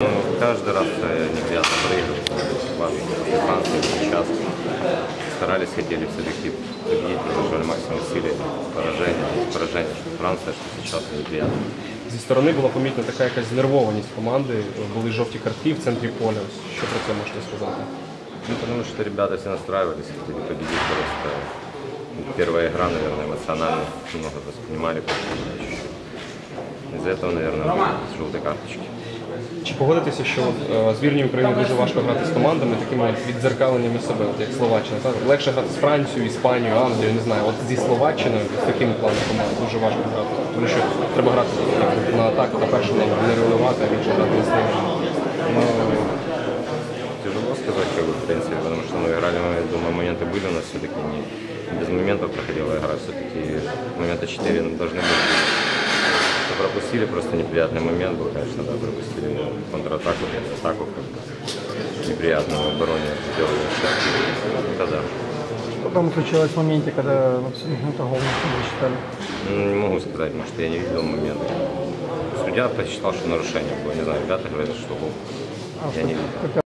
Ну, каждый раз э, неприятно проигрывать. Важно, Франция сейчас старались, хотели все-таки победить, приложили максимум усилий, поражение, поражение, что Франция, что сейчас неприятно. Зі сторони була помітна така якась знервованість команди, були жовті картки в центрі поля. Що про це можете сказати? Ну, потому что ребята все настраивались, хотели победить просто. Первая игра, наверное, эмоционально немного воспринимали как-то чуть-чуть. Из-за этого, наверное, желтые карточки. Чи погодитеся, що е, збірній України дуже важко грати з командами такими от віддзеркаленнями себе, от як Словаччина? Так? Легше грати з Францією, Іспанією, Англією, не знаю. От зі Словаччиною, з такими планом команд дуже важко грати. Тому що треба грати як на атаку, на першу номер, не регулювати, а більше грати на снігу. Ну, тяжело сказать, как бы, в принципе, потому что мы играли, я думаю, моменты были у нас все-таки не без моментов проходила игра, все-таки момента 4 должны быть. Что пропустили просто неприятный момент был, конечно, да, пропустили контратаку, нет, атаку как бы неприятную в обороне сделали. Это да. Что там случилось в моменте, когда ну, это гол не засчитали? Ну, Не могу сказать, может, я не видел момент. Судья посчитал, что нарушение было. Не знаю, ребята говорят, что был. А, Я не видел.